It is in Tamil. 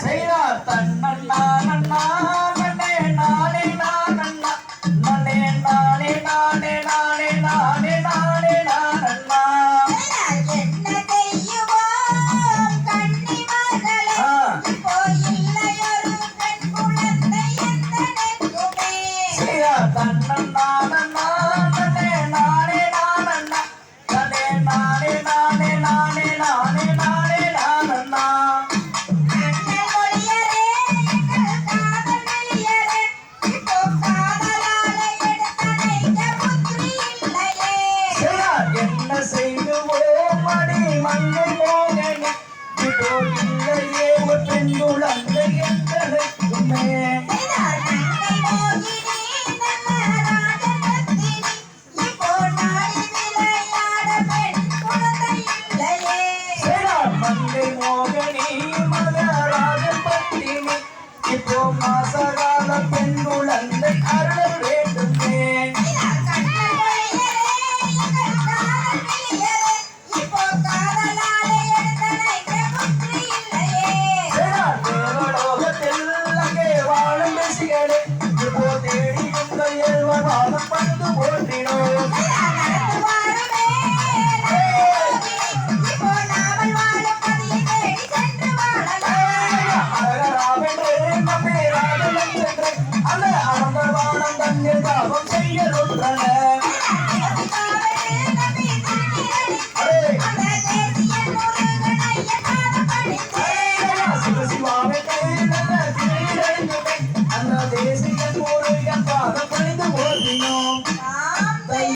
செய்தார் தன் நன்னா நன்னா நன்னே மன்னம் போகணும் இதோ இல்லையே ஒரு பெண்ணுடன் கண்ணு பாவம் செய்யலுன்றன